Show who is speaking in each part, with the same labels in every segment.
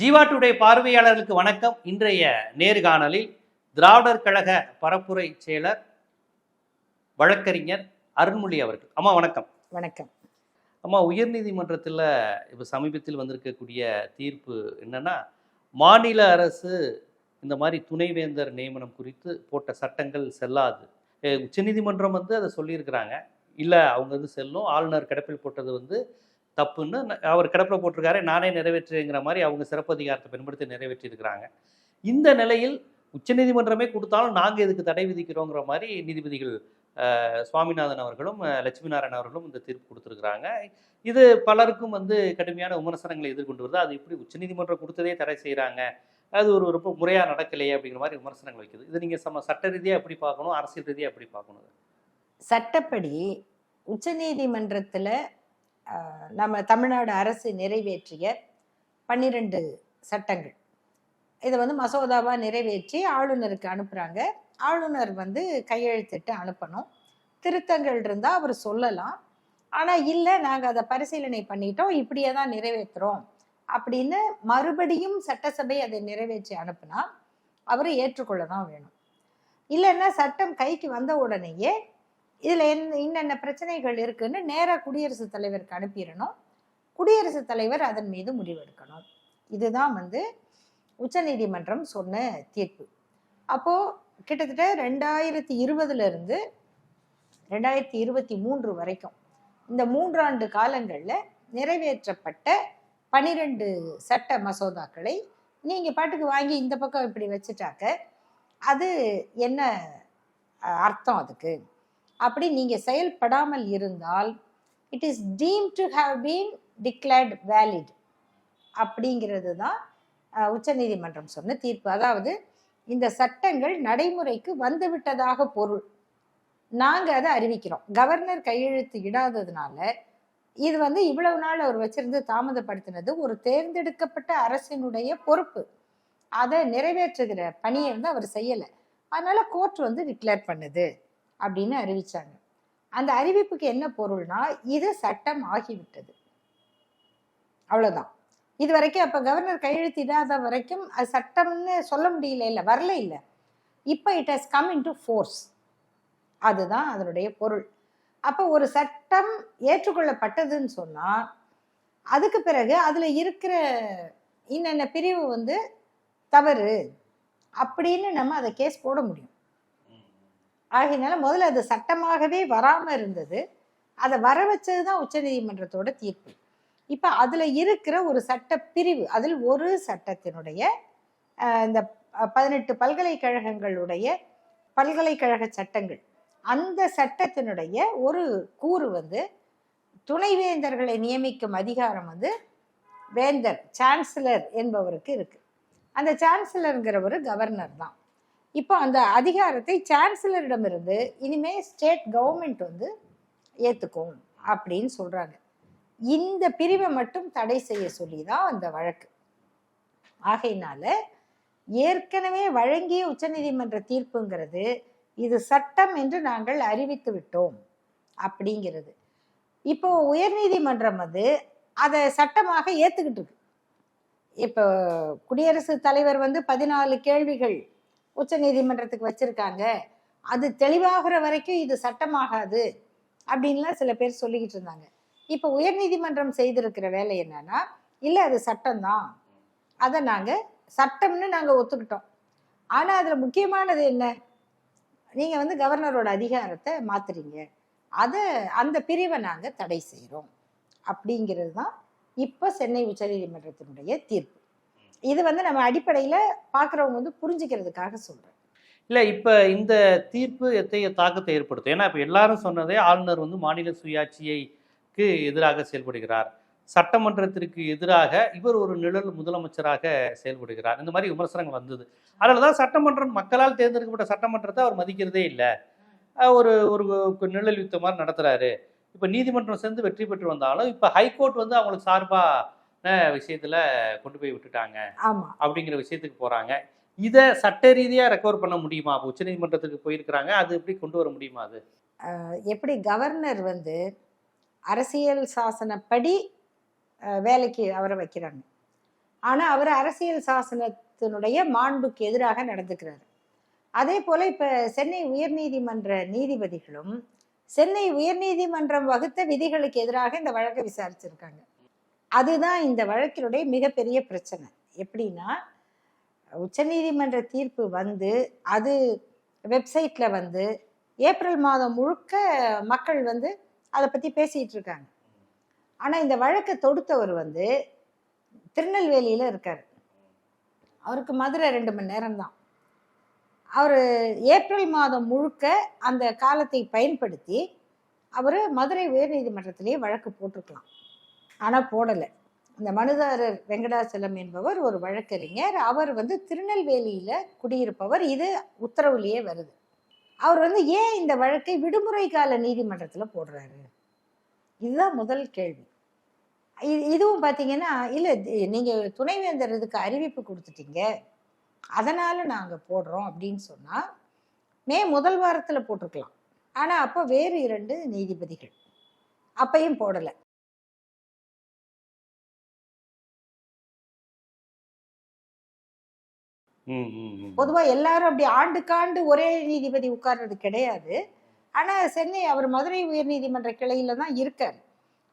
Speaker 1: Jeeva today பார்வையாளர்களுக்கு வணக்கம். இன்றைய நேர்காணலில் திராவிடர் கழக பரப்புரை செயலர் வழக்கறிஞர் அருண்மொழி அவர்கள். அம்மா வணக்கம்.
Speaker 2: வணக்கம்.
Speaker 1: அம்மா உயர்நீதிமன்றத்தில் இப்போ சமீபத்தில் வந்திருக்கக்கூடிய தீர்ப்பு என்னன்னா மாநில அரசு இந்த மாதிரி துணைவேந்தர் நியமனம் குறித்து போட்ட சட்டங்கள் செல்லாது. உச்சநீதிமன்றம் வந்து அதை சொல்லியிருக்கிறாங்க. இல்லை அவங்க வந்து செல்லும். ஆளுநர் கிடப்பில் போட்டது வந்து தப்புன்னு அவர் கிடப்பில் போட்டிருக்காரு நானே நிறைவேற்றுங்கிற மாதிரி அவங்க சிறப்பதிகாரத்தை பயன்படுத்தி நிறைவேற்றியிருக்கிறாங்க. இந்த நிலையில் உச்சநீதிமன்றமே கொடுத்தாலும் நாங்கள் இதுக்கு தடை விதிக்கிறோங்கிற மாதிரி நீதிபதிகள் சுவாமிநாதன் அவர்களும் லட்சுமி நாராயணன் அவர்களும் இந்த தீர்ப்பு கொடுத்துருக்குறாங்க. இது பலருக்கும் வந்து கடுமையான விமர்சனங்களை எதிர்கொண்டு வருது. அது இப்படி உச்சநீதிமன்றம் கொடுத்ததே தடை செய்கிறாங்க அது ஒரு ரொம்ப முறையாக நடக்கலையே அப்படிங்கிற மாதிரி விமர்சனங்கள் வைக்குது. இது நீங்கள் சம சட்ட ரீதியாக எப்படி பார்க்கணும்? அரசியல் ரீதியாக எப்படி பார்க்கணும்?
Speaker 2: சட்டப்படி உச்சநீதிமன்றத்தில் நம்ம தமிழ்நாடு அரசு நிறைவேற்றிய பன்னிரெண்டு சட்டங்கள். இதை வந்து மசோதாவாக நிறைவேற்றி ஆளுநருக்கு அனுப்புகிறாங்க ஆளுநர் வந்து கையெழுத்திட்டு அனுப்பணும். திருத்தங்கள் இருந்தால் அவர் சொல்லலாம். ஆனால் இல்லை நாங்கள் அதை பரிசீலனை பண்ணிட்டோம். இப்படியே தான் நிறைவேற்றுறோம் அப்படின்னு மறுபடியும் சட்டசபை அதை நிறைவேற்றி அனுப்புனா அவர் ஏற்றுக்கொள்ள தான் வேணும். இல்லைன்னா சட்டம் கைக்கு வந்த உடனேயே இதில் என்ன என்னென்ன பிரச்சனைகள் இருக்குன்னு நேராக குடியரசுத் தலைவருக்கு அனுப்பிடணும். குடியரசுத் தலைவர் அதன் மீது முடிவெடுக்கணும். இதுதான் வந்து உச்சநீதிமன்றம் சொன்ன தீர்ப்பு. அப்போது கிட்டத்தட்ட ரெண்டாயிரத்தி இருபதுலேருந்து ரெண்டாயிரத்தி இருபத்தி மூன்று வரைக்கும் இந்த மூன்றாண்டு காலங்களில் நிறைவேற்றப்பட்ட பனிரெண்டு சட்ட மசோதாக்களை நீங்கள் பாட்டுக்கு வாங்கி இந்த பக்கம் இப்படி வச்சுட்டாக்க அது என்ன அர்த்தம் அதுக்கு? அப்படி நீங்கள் செயல்படாமல் இருந்தால் it is deemed to have been declared valid அப்படிங்கிறது தான் உச்சநீதிமன்றம் சொன்ன தீர்ப்பு. அதாவது இந்த சட்டங்கள் நடைமுறைக்கு வந்துவிட்டதாக பொருள். நாங்கள் அதை அறிவிக்கிறோம். கவர்னர் கையெழுத்து இடாததுனால இது வந்து இவ்வளவு நாள் அவர் வச்சிருந்து தாமதப்படுத்தினது ஒரு தேர்ந்தெடுக்கப்பட்ட அரசினுடைய பொறுப்பு. அதை நிறைவேற்றுகிற பணியை வந்து அவர் செய்யலை. அதனால கோர்ட் வந்து டிக்ளேர் பண்ணுது. அப்படின்னு அறிவிச்சாங்க. அந்த அறிவிப்புக்கு என்ன பொருள்னா இது சட்டம் ஆகிவிட்டது அவ்வளோதான் இது வரைக்கும் அப்போ கவர்னர் கையெழுத்திடாத வரைக்கும் அது சட்டம்னு சொல்ல முடியல இல்லை வரல இல்லை. இப்போ it has come into force அதுதான் அதனுடைய பொருள். அப்போ ஒரு சட்டம் ஏற்றுக்கொள்ளப்பட்டதுன்னு சொன்னால் அதுக்கு பிறகு அதில் இருக்கிற இன்னென்ன பிரிவு வந்து தவறு அப்படின்னு நம்ம அதை கேஸ் போட முடியும். ஆகையினால முதல்ல அது சட்டமாகவே வராமல் இருந்தது. அதை வர வச்சது தான் உச்சநீதிமன்றத்தோட தீர்ப்பு. இப்போ அதில் இருக்கிற ஒரு சட்ட பிரிவு அதில் ஒரு சட்டத்தினுடைய இந்த பதினெட்டு பல்கலைக்கழகங்களுடைய பல்கலைக்கழக சட்டங்கள். அந்த சட்டத்தினுடைய ஒரு கூறு வந்து துணைவேந்தர்களை நியமிக்கும் அதிகாரம் வந்து வேந்தர் சான்சலர் என்பவருக்கு இருக்கு. அந்த சான்சலருங்கிறவர் கவர்னர் தான். இப்போ அந்த அதிகாரத்தை சான்சலரிடமிருந்து இனிமே ஸ்டேட் கவர்மெண்ட் வந்து ஏற்றுக்கும் அப்படின்னு சொல்கிறாங்க இந்த பிரிவை மட்டும் தடை செய்ய சொல்லி தான் அந்த வழக்கு. ஆகையினால ஏற்கனவே வழங்கிய உச்சநீதிமன்ற தீர்ப்புங்கிறது இது சட்டம் என்று நாங்கள் அறிவித்து விட்டோம் அப்படிங்கிறது. இப்போ உயர்நீதிமன்றம் வந்து அதை சட்டமாக ஏற்றுக்கிட்டு இருக்கு. இப்போ குடியரசுத் தலைவர் வந்து பதினாலு கேள்விகள் உச்சநீதிமன்றத்துக்கு வச்சிருக்காங்க. அது தெளிவாகிற வரைக்கும் இது சட்டமாகாது அப்படின்லாம் சில பேர் சொல்லிக்கிட்டு இருந்தாங்க. இப்போ உயர்நீதிமன்றம் செய்திருக்கிற வேலை என்னன்னா இல்லை அது சட்டம்தான். அதை நாங்கள் சட்டம்னு நாங்கள் ஒத்துக்கிட்டோம். ஆனால் அதில் முக்கியமானது என்ன? நீங்கள் வந்து கவர்னரோட அதிகாரத்தை மாத்துறீங்க. அதை அந்த பிரிவை நாங்கள் தடை செய்கிறோம் அப்படிங்கிறது தான் இப்போ சென்னை உச்சநீதிமன்றத்தினுடைய தீர்ப்பு. இது வந்து நம்ம அடிப்படையில் பார்க்குறவங்க வந்து புரிஞ்சுக்கிறதுக்காக சொல்கிறேன்
Speaker 1: இல்லை இப்போ இந்த தீர்ப்பு எத்தகைய தாக்கத்தை ஏற்படுத்தும்? ஏன்னா இப்போ எல்லாரும் சொன்னதே ஆளுநர் வந்து மாநில சுயாட்சியைக்கு எதிராக செயல்படுகிறார். சட்டமன்றத்திற்கு எதிராக இவர் ஒரு நிழல் முதலமைச்சராக செயல்படுகிறார். இந்த மாதிரி விமர்சனங்கள் வந்தது. அதனால தான் சட்டமன்றம் மக்களால் தேர்ந்தெடுக்கப்பட்ட சட்டமன்றத்தை அவர் மதிக்கிறதே இல்லை. ஒரு ஒரு நிழல் யுத்தம் மாதிரி நடத்துகிறாரு இப்போ நீதிமன்றம் சேர்ந்து வெற்றி பெற்று வந்தாலும் இப்போ ஹைகோர்ட் வந்து அவங்களுக்கு சார்பாக விஷயத்துல கொண்டு போய் விட்டுட்டாங்க. அப்படிங்கிற விஷயத்துக்கு போறாங்க. இதை சட்ட ரீதியா ரெக்கவர் பண்ண முடியுமா? அப்போ உச்சநீதிமன்றத்துக்கு போயிருக்கிறாங்க. அது எப்படி கொண்டு வர முடியுமா அது?
Speaker 2: எப்படி கவர்னர் வந்து அரசியல் சாசனப்படி வேலைக்கு அவரை வைக்கிறாங்க. ஆனா அவர் அரசியல் சாசனத்தினுடைய மாண்புக்கு எதிராக நடந்துக்கிறாரு. அதே போல இப்ப சென்னை உயர்நீதிமன்ற நீதிபதிகளும் சென்னை உயர்நீதிமன்றம் வகுத்த விதிகளுக்கு எதிராக இந்த வழக்கை விசாரிச்சிருக்காங்க. அதுதான் இந்த வழக்கினுடைய மிகப்பெரிய பிரச்சனை. எப்படின்னா உச்சநீதிமன்ற தீர்ப்பு வந்து அது வெப்சைட்டில் வந்து ஏப்ரல் மாதம் முழுக்க மக்கள் வந்து அதை பற்றி பேசிகிட்டு இருக்காங்க. ஆனால் இந்த வழக்கை தொடுத்தவர் வந்து திருநெல்வேலியில் இருக்கார். அவருக்கு மதுரை ரெண்டு மணி நேரம் தான். அவர் ஏப்ரல் மாதம் முழுக்க அந்த காலத்தை பயன்படுத்தி அவர் மதுரை உயர்நீதிமன்றத்திலேயே வழக்கு போட்டிருக்கலாம். ஆனால் போடலை. இந்த மனுதாரர் வெங்கடாசலம் என்பவர் ஒரு வழக்கறிஞர். அவர் வந்து திருநெல்வேலியில் குடியிருப்பவர். இது உத்தரவுலேயே வருது. அவர் வந்து ஏன் இந்த வழக்கை விடுமுறை கால நீதிமன்றத்தில் போடுறாரு? இதுதான் முதல் கேள்வி. இது இதுவும் பார்த்தீங்கன்னா இல்லை நீங்கள் துணைவேந்தர் இதுக்கு அறிவிப்பு கொடுத்துட்டீங்க. அதனால் நாங்கள் போடுறோம் அப்படின்னு சொன்னால் மே முதல் வாரத்தில் போட்டிருக்கலாம். ஆனால் அப்போ வேறு இரண்டு நீதிபதிகள். அப்பையும் போடலை. பொதுவா எல்லாரும் அப்படி ஆண்டுக்காண்டு ஒரே நீதிபதி உட்கார்றது கிடையாது. ஆனா சென்னை அவர் மதுரை உயர்நீதிமன்ற கிளையில தான் இருக்கார்.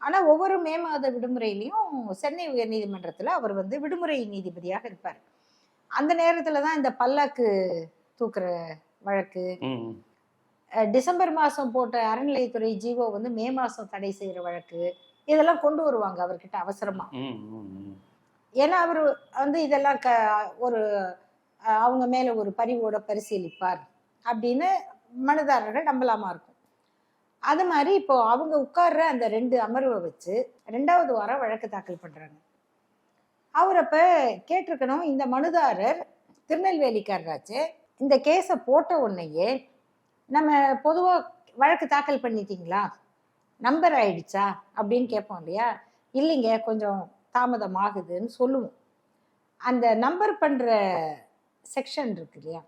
Speaker 2: ஆனா ஒவ்வொரு மே மாத விடுமுறையிலையும் சென்னை உயர்நீதிமன்றத்துல அவர் வந்து விடுமுறை நீதிபதியாக இருப்பார். அந்த நேரத்துல தான் இந்த பல்லாக்கு தூக்குற வழக்கு. டிசம்பர் மாசம் போட்ட அறநிலையத்துறை ஜீவோ வந்து மே மாசம் தடை செய்யற வழக்கு. இதெல்லாம் கொண்டு வருவாங்க அவர்கிட்ட அவசரமா. ஏன்னா அவர் வந்து இதெல்லாம் க ஒரு அவங்க மேல ஒரு பரிவோட பரிசீலிப்பார் அப்படின்னு மனுதாரர்கள் நம்பலாமா இருக்கும். அது மாதிரி இப்போ அவங்க உட்கார்ற அந்த ரெண்டு அமர்வை வச்சு ரெண்டாவது வாரம் வழக்கு தாக்கல் பண்றாங்க. அவர் அப்போ கேட்டிருக்கணும் இந்த மனுதாரர் திருநெல்வேலிக்காரராச்சு இந்த கேஸை போட்ட உடனேயே நம்ம பொதுவாக வழக்கு தாக்கல் பண்ணிட்டீங்களா? நம்பர் ஆயிடுச்சா? அப்படின்னு கேட்போம் இல்லையா? இல்லைங்க கொஞ்சம் தாமதம் ஆகுதுன்னு சொல்லுவோம். அந்த நம்பர் பண்ணுற செக்ஷன் இருக்கு இல்லையா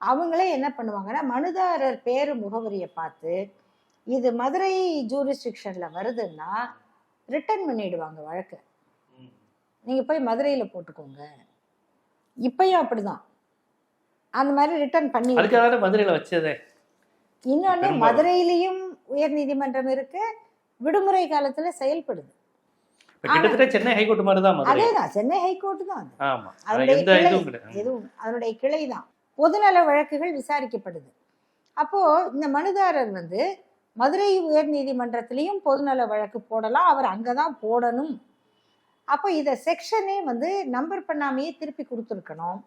Speaker 2: அவங்களே என்ன பண்ணுவாங்கன்னா மனுதாரர் பேரு முகவரியை பார்த்து இது மதுரை ஜூரிஸ்டிக்ஷன்ல வருதுன்னா ரிட்டர்ன் பண்ணிடுவாங்க வழக்கு.
Speaker 1: ம்.
Speaker 2: நீங்க போய் மதுரையில போட்டுக்கோங்க. இப்பயும் அப்படிதான். அந்த மாதிரி ரிட்டர்ன் பண்ணி
Speaker 1: மதுரையில வச்சதே? பெரும்பாலும்.
Speaker 2: மதுரையிலையும் உயர் நீதிமன்றம் இருக்கு விடுமுறை காலத்துல செயல்படுது.
Speaker 1: கிட்டத்தட்ட சென்னை ஹைகோர்ட் மாதிரி. தான்
Speaker 2: அதேதான் சென்னை ஹைகோர்ட் தான்
Speaker 1: ஆமா
Speaker 2: அதனுடைய எதுவும் அதனுடைய கிளை தான் பொதுநல வழக்குகள் விசாரிக்கப்படுது. அப்போ இந்த மனுதாரர் வந்து மதுரை உயர் நீதிமன்றத்திலையும் பொதுநல வழக்கு போடலாம் அவர் அங்கதான் போடணும். அப்போ இதை செக்ஷனே வந்து நம்பர் பண்ணாமையே திருப்பி கொடுத்துருக்கணும்.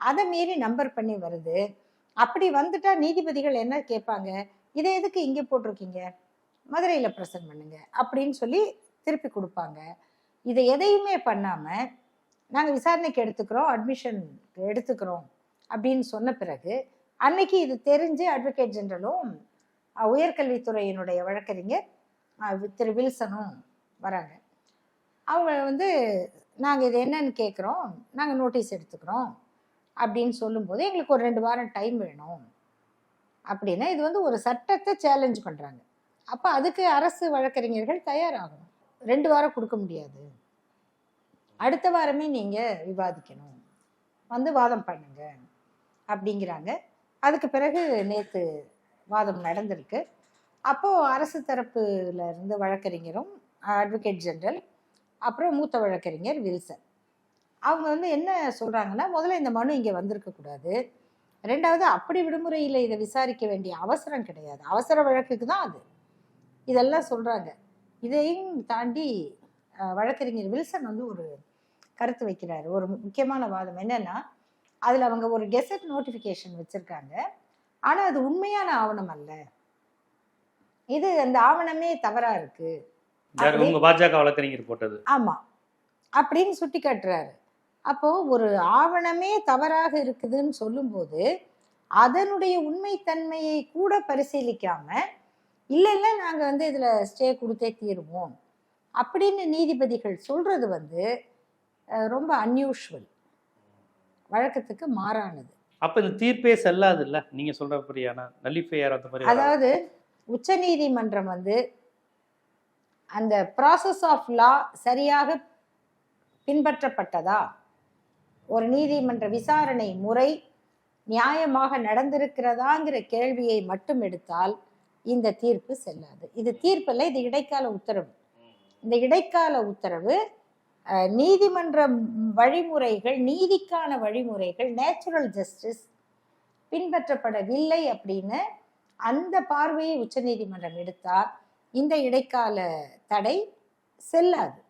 Speaker 2: அதை மீறி நம்பர் பண்ணி வருது. அப்படி வந்துட்டா நீதிபதிகள் என்ன கேட்பாங்க? இதை எதுக்கு இங்கே போட்டிருக்கீங்க? மதுரையில் ப்ரெசன்ட் பண்ணுங்க அப்படின்னு சொல்லி திருப்பி கொடுப்பாங்க. இதை எதையுமே பண்ணாமல் நாங்கள் விசாரணைக்கு எடுத்துக்கிறோம் அட்மிஷன் எடுத்துக்கிறோம் அப்படின்னு சொன்ன பிறகு அன்னைக்கு இது தெரிஞ்சு அட்வொகேட் ஜெனரலும் உயர்கல்வித்துறையினுடைய வழக்கறிஞர் திரு வில்சனும் வராங்க. அவங்க வந்து நாங்கள் இது என்னன்னு கேட்குறோம் நாங்கள் நோட்டீஸ் எடுத்துக்கிறோம் அப்படின்னு சொல்லும்போது எங்களுக்கு ஒரு ரெண்டு வாரம் டைம் வேணும் அப்படின்னா இது வந்து ஒரு சட்டத்தை சேலஞ்ச் பண்ணுறாங்க அப்போ அதுக்கு அரசு வழக்கறிஞர்கள் தயாராகணும். ரெண்டு வாரம் கொடுக்க முடியாது. அடுத்த வாரமே நீங்கள் விவாதிக்கணும். வந்து வாதம் பண்ணுங்க. அப்படிங்கிறாங்க. அதுக்கு பிறகு நேற்று வாதம் நடந்திருக்கு. அப்போது அரசு தரப்புல இருந்து வழக்கறிஞரும் அட்வொகேட் ஜெனரல் அப்புறம் மூத்த வழக்கறிஞர் வில்சன். அவங்க வந்து என்ன சொல்கிறாங்கன்னா முதல்ல இந்த மனு இங்கே வந்திருக்கக்கூடாது ரெண்டாவது அப்படி விடுமுறையில் இதை விசாரிக்க வேண்டிய அவசரம் கிடையாது. அவசர வழக்குக்கு தான் அது. இதெல்லாம் சொல்கிறாங்க இதையும் தாண்டி வழக்கறிஞர் வில்சன் வந்து ஒரு கருத்து வைக்கிறாரு. ஒரு முக்கியமான வாதம் என்னன்னா அதில் அவங்க ஒரு கெசட் நோட்டிஃபிகேஷன் வச்சுருக்காங்க. ஆனால் அது உண்மையான ஆவணம் அல்ல. இது அந்த ஆவணமே தவறாக இருக்குது
Speaker 1: யாரு? உங்க பாஜக வழக்கறிஞர் போட்டது.
Speaker 2: ஆமா. அப்படின்னு சுட்டி காட்டுறாரு அப்போ ஒரு ஆவணமே தவறாக இருக்குதுன்னு சொல்லும்போது அதனுடைய உண்மைத்தன்மையை கூட பரிசீலிக்காம இல்ல இல்ல நாங்க வந்து இதுல ஸ்டே கொடுத்தே தீருவோம். அப்படின்னு நீதிபதிகள் சொல்றது வந்து ரொம்ப அன்யூஷுவல் வழக்கத்துக்கு மாறானது.
Speaker 1: அப்ப இந்த தீர்ப்பே செல்லாது இல்ல நீங்க சொல்றபடியான நல்லிஃபையார் அந்த மாதிரி.
Speaker 2: அதாவது உச்சநீதிமன்றம் வந்து அந்த ப்ராசஸ் ஆஃப் லா சரியாக பின்பற்றப்பட்டதா? ஒரு நீதிமன்ற விசாரணை முறை நியாயமாக நடந்திருக்கிறதாங்கிற கேள்வியை மட்டும் எடுத்தால் இந்த தீர்ப்பு செல்லாது. இது தீர்ப்பில் இது இடைக்கால உத்தரவு. இந்த இடைக்கால உத்தரவு நீதிமன்ற வழிமுறைகள் நீதிக்கான வழிமுறைகள் நேச்சுரல் ஜஸ்டிஸ் பின்பற்றப்படவில்லை அப்படின்னு அந்த பார்வையை உச்சநீதிமன்றம் எடுத்தால் இந்த இடைக்கால தடை செல்லாது.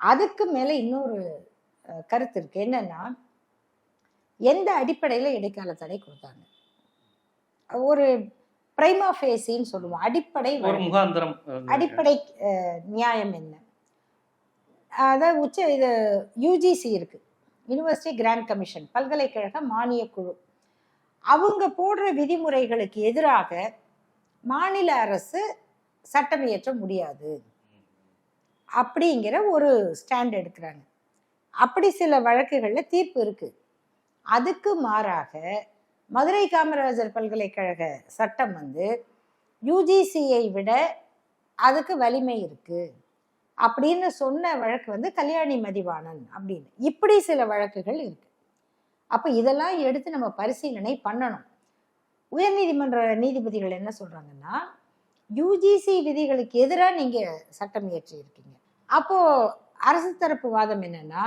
Speaker 2: அதுக்கு மேலே இன்னொரு கருத்து இருக்கு. என்னன்னா எந்த அடிப்படையில் இடைக்கால தடை கொடுத்தாங்க? ஒரு பிரைமா ஃபேசின்னு சொல்லுவோம். அடிப்படை.
Speaker 1: முகாந்திரம்
Speaker 2: அடிப்படை நியாயம் என்ன? அதாவது உச்ச இது யூஜிசி இருக்கு. யுனிவர்சிட்டி கிராண்ட் கமிஷன் பல்கலைக்கழக மானியக் குழு. அவங்க போடுற விதிமுறைகளுக்கு எதிராக மாநில அரசு சட்டம் இயற்ற முடியாது. அப்படிங்கிற ஒரு ஸ்டாண்ட் எடுக்கிறாங்க. அப்படி சில வழக்குகள்ல தீர்ப்பு இருக்கு. அதுக்கு மாறாக மதுரை காமராஜர் பல்கலைக்கழக சட்டம் வந்து யூஜிசியை விட அதுக்கு வலிமை இருக்குது அப்படின்னு சொன்ன வழக்கு வந்து கல்யாணி மதிவாணன் அப்படின்னு. இப்படி சில வழக்குகள் இருக்கு. அப்போ இதெல்லாம் எடுத்து நம்ம பரிசீலனை பண்ணணும். உயர்நீதிமன்ற நீதிபதிகள் என்ன சொல்கிறாங்கன்னா யூஜிசி விதிகளுக்கு எதிராக நீங்கள் சட்டம் இயற்றி இருக்கீங்க. அப்போது அரசு தரப்பு வாதம் என்னன்னா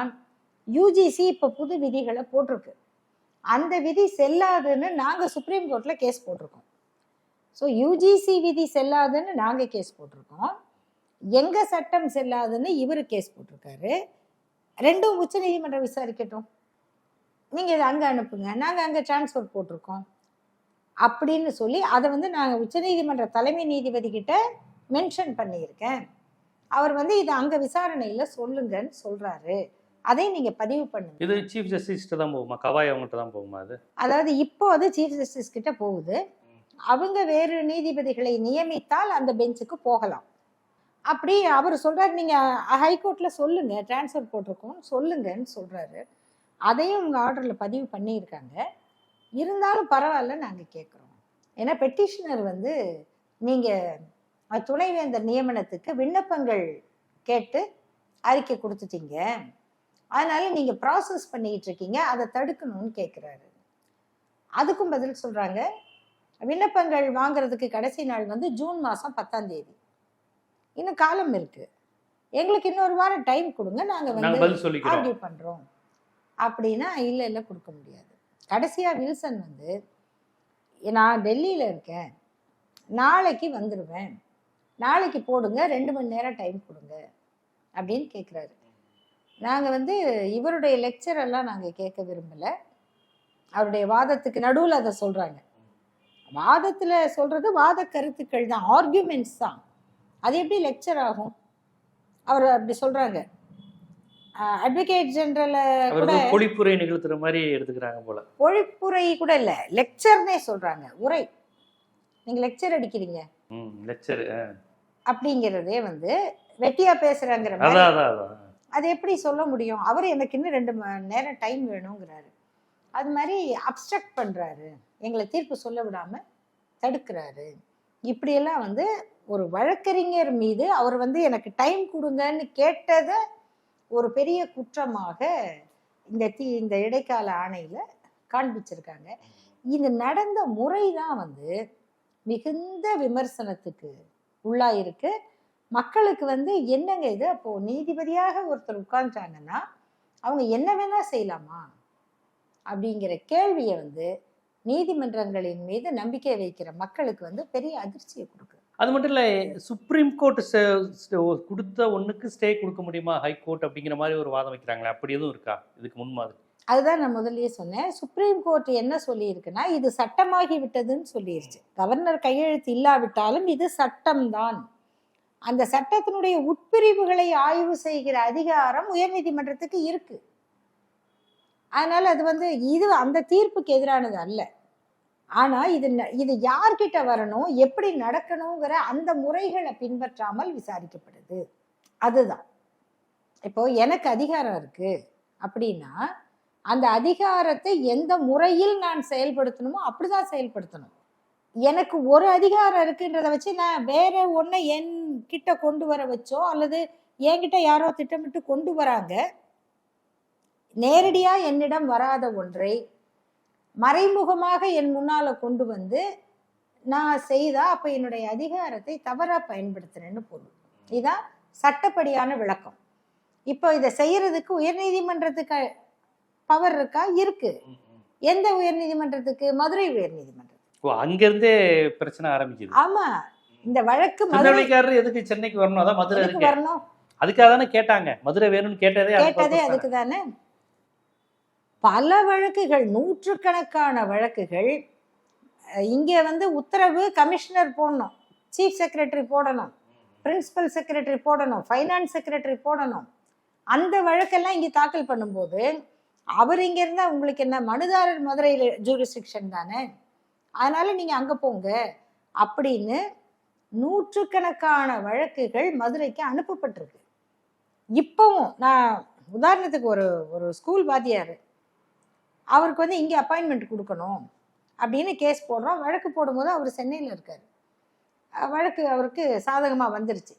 Speaker 2: யூஜிசி இப்போ புது விதிகளை போட்டிருக்கு. அந்த விதி செல்லாதுன்னு நாங்கள் சுப்ரீம் கோர்ட்டில் கேஸ் போட்டிருக்கோம். ஸோ யூஜிசி விதி செல்லாதுன்னு நாங்கள் கேஸ் போட்டிருக்கோம். எங்கள் சட்டம் செல்லாதுன்னு இவர் கேஸ் போட்டிருக்காரு. ரெண்டும் உச்சநீதிமன்றம் விசாரிக்கட்டும். நீங்கள் இதை அங்கே அனுப்புங்க. நாங்கள் அங்கே டிரான்ஸ்ஃபர் போட்டிருக்கோம். அப்படின்னு சொல்லி அதை வந்து நாங்கள் உச்சநீதிமன்ற தலைமை நீதிபதி கிட்ட மென்ஷன் பண்ணியிருக்கேன். அவர் வந்து இதை அங்கே விசாரணையில் சொல்லுங்கன்னு சொல்கிறாரு அதை நீங்க பதிவு பண்ணுங்க.
Speaker 1: இது சீஃப் ஜஸ்டிஸ்ட்டு தான் போகுமா? கவாய் அவங்ககிட்ட தான் போகுமா அது
Speaker 2: அதாவது இப்போ அது சீஃப் ஜஸ்டிஸ் கிட்ட போகுது. அவங்க வேறு நீதிபதிகளை நியமித்தால் அந்த பெஞ்சுக்கு போகலாம். அப்படி அவர் சொல்றாரு நீங்க ஹைகோர்ட்ல சொல்லுங்க டிரான்ஸ்ஃபர் போட்டிருக்கோம் சொல்லுங்கன்னு சொல்றாரு. அதையும் உங்க ஆர்டர்ல பதிவு பண்ணியிருக்காங்க. இருந்தாலும் பரவாயில்ல நாங்க கேட்குறோம் ஏன்னா பெட்டிஷனர் வந்து நீங்க துணைவேந்தர் நியமனத்துக்கு விண்ணப்பங்கள் கேட்டு அறிக்கை கொடுத்துட்டீங்க. அதனால நீங்க ப்ராசஸ் பண்ணிக்கிட்டு இருக்கீங்க அதை தடுக்கணும்னு கேட்குறாரு அதுக்கும் பதில் சொல்றாங்க விண்ணப்பங்கள் வாங்குறதுக்கு கடைசி நாள் வந்து ஜூன் மாதம் பத்தாம் தேதி. இன்னும் காலம் இருக்கு. எங்களுக்கு இன்னொரு வாரம் டைம் கொடுங்க நாங்க
Speaker 1: நாங்க
Speaker 2: வந்து ஆர்கியூ பண்றோம். அப்படின்னா இல்ல இல்ல கொடுக்க முடியாது. கடைசியா வில்சன் வந்து நான் டெல்லியில இருக்கேன் நாளைக்கு வந்துடுவேன் நாளைக்கு போடுங்க ரெண்டு மணி நேரம் டைம் கொடுங்க அப்படின்னு கேட்குறாரு நாங்கள் வந்து இவருடைய லெக்சர் எல்லாம் நாங்கள் கேட்க விரும்பலை. அவருடைய வாதத்துக்கு நடுவில் அதை சொல்கிறாங்க வாதத்தில் சொல்கிறது வாத கருத்துக்கள் தான் ஆர்கியூமெண்ட்ஸ் தான். அது எப்படி லெக்சர் ஆகும்? அவர் அப்படி சொல்கிறாங்க அட்வொகேட் ஜெனரலை கூட
Speaker 1: பொழிப்புரை நிகழ்த்துற மாதிரி எடுத்துக்கிறாங்க போல.
Speaker 2: பொழிப்புரை கூட இல்லை லெக்சர்னே சொல்கிறாங்க உரை. நீங்கள் லெக்சர் அடிக்கிறீங்க.
Speaker 1: லெக்சர்
Speaker 2: அப்படிங்கிறதே வந்து வெட்டியா மாதிரி.
Speaker 1: அதான்.
Speaker 2: அது எப்படி சொல்ல முடியும்? அவர் எனக்கு இன்னும் ரெண்டு மணி நேரம் டைம் வேணுங்கிறாரு. அது மாதிரி அப்ஸ்ட்ரக்ட் பண்ணுறாரு எங்களை தீர்ப்பு சொல்ல விடாமல் தடுக்கிறாரு. இப்படியெல்லாம் வந்து ஒரு வழக்கறிஞர் மீது அவர் வந்து எனக்கு டைம் கொடுங்கன்னு கேட்டதை ஒரு பெரிய குற்றமாக இந்த தீ இந்த இடைக்கால ஆணையில் காண்பிச்சிருக்காங்க. இது நடந்த முறை தான் வந்து மிகுந்த விமர்சனத்துக்கு உள்ளாயிருக்கு. மக்களுக்கு வந்து என்னங்க இது? அப்போ நீதிபதியாக ஒருத்தர் உட்கார்ந்துட்டாங்கன்னா அவங்க என்ன வேணா செய்யலாமா? அப்படிங்கிற கேள்வியை வந்து நீதிமன்றங்களின் மீது நம்பிக்கை வைக்கிற மக்களுக்கு வந்து பெரிய அதிர்ச்சியை கொடுக்குது.
Speaker 1: அது மட்டும் இல்லை சுப்ரீம் கோர்ட் கொடுத்த ஒண்ணுக்கு ஸ்டே கொடுக்க முடியுமா? ஹை கோர்ட் அப்படிங்கிற மாதிரி ஒரு வாதம் வைக்கிறாங்களே அப்படி எதுவும் இருக்கா? இதுக்கு முன்மாதிரி.
Speaker 2: அதுதான் நான் முதல்லயே சொன்னேன். சுப்ரீம் கோர்ட் என்ன சொல்லியிருக்குன்னா இது சட்டமாகி விட்டதுன்னு சொல்லிருச்சு. கவர்னர் கையெழுத்து இல்லாவிட்டாலும் இது சட்டம்தான். அந்த சட்டத்தினுடைய உட்பிரிவுகளை ஆய்வு செய்கிற அதிகாரம் உயர்நீதிமன்றத்துக்கு இருக்கு. அதனால அது வந்து இது அந்த தீர்ப்புக்கு எதிரானது அல்ல. ஆனா இது ந- இது யார்கிட்ட வரணும் எப்படி நடக்கணுங்கிற அந்த முறைகளை பின்பற்றாமல் விசாரிக்கப்படுது. அதுதான். இப்போ எனக்கு அதிகாரம் இருக்கு அப்படின்னா அந்த அதிகாரத்தை எந்த முறையில் நான் செயல்படுத்தணுமோ அப்படிதான் செயல்படுத்தணும். எனக்கு ஒரு அதிகாரம் இருக்குன்றதை வச்சு நான் வேற ஒன்றை என் கிட்ட கொண்டு வர வச்சோ அல்லது என்கிட்ட யாரோ திட்டமிட்டு கொண்டு வராங்க நேரடியா என்னிடம் வராத ஒன்றை மறைமுகமாக என் முன்னால கொண்டு வந்து நான் செய்தா அப்ப என்னுடைய அதிகாரத்தை தவறா பயன்படுத்துறேன்னு பொருள். இதான் சட்டப்படியான விளக்கம். இப்போ இதை செய்யறதுக்கு உயர்நீதிமன்றத்துக்கு பவர் இருக்கா? இருக்கு. எந்த உயர்நீதிமன்றத்துக்கு மதுரை உயர்நீதிமன்றம்
Speaker 1: அங்கிருந்தே பிரச்சனை ஆரம்பிக்குது.
Speaker 2: ஆமா. இந்த வழக்கு மதுரை
Speaker 1: திருநெல்வேலிக்காரர் எதுக்கு சென்னைக்கு வரணும்? அதான் மதுரை இருக்கு.
Speaker 2: வரணும்?
Speaker 1: அதுக்காக தானே கேட்டாங்க. மதுரை வேணும்னு கேட்டதே
Speaker 2: கேட்டதே. அதுக்கு தானே. பல வழக்குகள் நூற்றுக்கணக்கான வழக்குகள். இங்க வந்து உத்தரவு கமிஷனர் போடணும். சீஃப் செக்ரட்டரி போடணும். பிரின்சிபல் செக்ரட்டரி போடணும். ஃபைனான்ஸ் செக்ரட்டரி போடணும். அந்த வழக்கெல்லாம் இங்க தாக்கல் பண்ணும்போது அவர் இங்க இருந்தா உங்களுக்கு என்ன மனுதாரர் மதுரை ஜூரிஸ்டிக்ஷன் தானே? அதனால நீங்க அங்க போங்க. அப்படின்னு நூற்றுக்கணக்கான வழக்குகள் மதுரைக்கு அனுப்பப்பட்டிருக்கு. இப்போவும் நான் உதாரணத்துக்கு ஒரு ஒரு ஸ்கூல் வாத்தியார் அவருக்கு வந்து இங்கே அப்பாயின்மெண்ட் கொடுக்கணும் அப்படின்னு கேஸ் போடுறோம். வழக்கு போடும்போது அவர் சென்னையில் இருக்கார். வழக்கு அவருக்கு சாதகமாக வந்துருச்சு.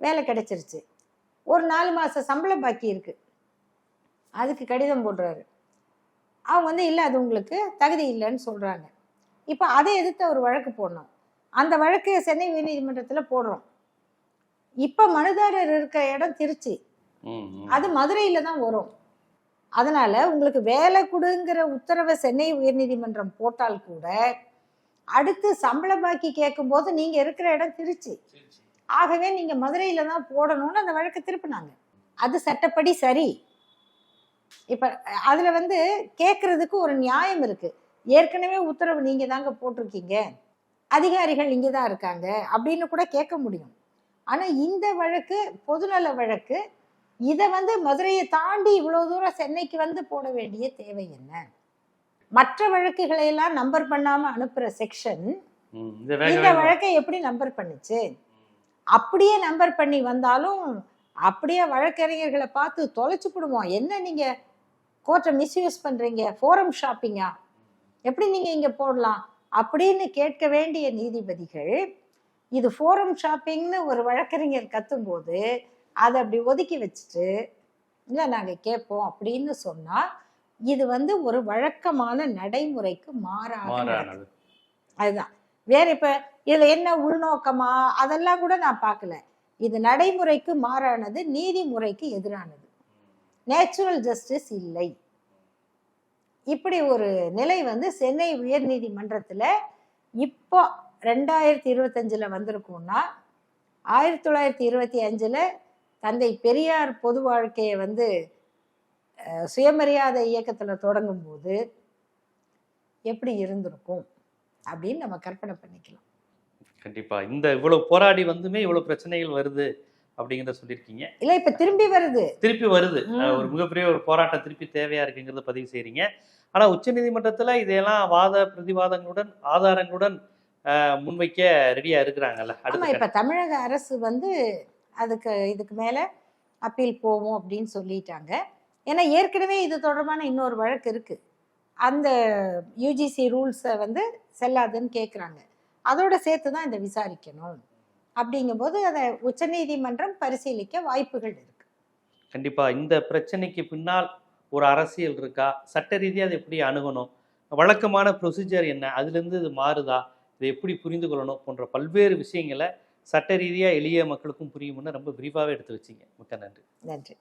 Speaker 2: வேலை கிடைச்சிருச்சு. ஒரு நாலு மாதம் சம்பளம் பாக்கி இருக்கு. அதுக்கு கடிதம் போடுறாரு. அவங்க வந்து இல்லை அது உங்களுக்கு தகுதி இல்லைன்னு சொல்கிறாங்க இப்போ அதை எதிர்த்து அவர் வழக்கு போடணும். அந்த வழக்கு சென்னை உயர்நீதிமன்றத்தில் போடுறோம். இப்போ மனுதாரர் இருக்கிற இடம் திருச்சி. அது மதுரையில தான் வரும். அதனால உங்களுக்கு வேலை கொடுங்கிற உத்தரவை சென்னை உயர்நீதிமன்றம் போட்டால் கூட அடுத்து சம்பள பாக்கி கேட்கும்போது நீங்க இருக்கிற இடம் திருச்சி. ஆகவே நீங்க மதுரையில தான் போடணும்னு அந்த வழக்கை திருப்பினாங்க. அது சட்டப்படி சரி. இப்ப அதுல வந்து கேட்கறதுக்கு ஒரு நியாயம் இருக்கு. ஏற்கனவே உத்தரவு நீங்க தாங்க போட்டிருக்கீங்க. அதிகாரிகள் இங்கே தான் இருக்காங்க அப்படின்னு கூட கேட்க முடியும். ஆனா இந்த வழக்கு பொதுநல வழக்கு இதை வந்து மதுரையை தாண்டி இவ்வளவு தூரம் சென்னைக்கு வந்து போட வேண்டிய தேவை என்ன? மற்ற வழக்குகளை எல்லாம் நம்பர் பண்ணாம அனுப்புற செக்ஷன்
Speaker 1: இந்த
Speaker 2: வழக்கை எப்படி நம்பர் பண்ணுச்சு? அப்படியே நம்பர் பண்ணி வந்தாலும் அப்படியே வழக்கறிஞர்களை பார்த்து தொலைச்சு போடுவோம். என்ன நீங்க கோர்ட்டை மிஸ்யூஸ் பண்றீங்க? ஃபோரம் ஷாப்பிங்கா எப்படி நீங்க இங்க போடலாம்? அப்படின்னு கேட்க வேண்டிய நீதிபதிகள் இது ஃபோரம் ஷாப்பிங்னு ஒரு வழக்கறிஞர் கத்தும்போது அதை அப்படி ஒதுக்கி வச்சுட்டு இல்லை நாங்கள் கேட்போம் அப்படின்னு சொன்னா இது வந்து ஒரு வழக்கமான நடைமுறைக்கு மாறாக அதுதான். வேற இப்ப இதுல என்ன உள்நோக்கமா? அதெல்லாம் கூட நான் பார்க்கல. இது நடைமுறைக்கு மாறானது நீதிமுறைக்கு எதிரானது. நேச்சுரல் ஜஸ்டிஸ் இல்லை. இப்படி ஒரு நிலை வந்து சென்னை உயர்நீதிமன்றத்துல இப்போ ரெண்டாயிரத்தி இருபத்தஞ்சுல வந்திருக்கும்னா ஆயிரத்தி தொள்ளாயிரத்தி இருபத்தி அஞ்சுல தந்தை பெரியார் பொது வாழ்க்கையை வந்து சுயமரியாதை இயக்கத்துல தொடங்கும் போது எப்படி இருந்திருக்கும் அப்படின்னு நம்ம கற்பனை பண்ணிக்கலாம்.
Speaker 1: கண்டிப்பா. இந்த இவ்வளவு போராடி வந்துமே இவ்வளவு பிரச்சனைகள் வருது அப்படிங்கிறத சொல்லியிருக்கீங்க.
Speaker 2: இல்ல இப்ப திரும்பி வருது.
Speaker 1: திருப்பி வருது. ஒரு மிகப்பெரிய ஒரு போராட்டம் திருப்பி தேவையா இருக்குங்கிறத பதிவு செய்றீங்க. ஆனா உச்சநீதிமன்றத்துல இதையெல்லாம் வாத பிரதிவாதங்களுடன் ஆதாரங்களுடன் முன்வைக்க ரெடியா இருக்கிறாங்கல்ல
Speaker 2: ஆமா
Speaker 1: அடுத்த
Speaker 2: இப்ப தமிழக அரசு வந்து அதுக்கு இதுக்கு மேல அப்பீல் போவோம் அப்படின்னு சொல்லிட்டாங்க. ஏன்னா ஏற்கனவே இது தொடர்பான இன்னொரு வழக்கு இருக்கு. அந்த யூஜிசி ரூல்ஸை வந்து செல்லாதுன்னு கேட்குறாங்க அதோட சேர்த்து தான் இதை விசாரிக்கணும். அப்படிங்கும்போது அதை உச்சநீதிமன்றம் பரிசீலிக்க வாய்ப்புகள் இருக்கு.
Speaker 1: கண்டிப்பா இந்த பிரச்சனைக்கு பின்னால் ஒரு அரசியல் இருக்கா? சட்ட ரீதியாக அதை எப்படி அணுகணும்? வழக்கமான ப்ரொசீஜர் என்ன? அதுலேருந்து இது மாறுதா? இதை எப்படி புரிந்து கொள்ளணும்? போன்ற பல்வேறு விஷயங்களை சட்ட ரீதியாக எளிய மக்களுக்கும் புரியும்னு ரொம்ப விரிவாகவே எடுத்து வச்சிங்க. மிக்க நன்றி.
Speaker 2: நன்றி.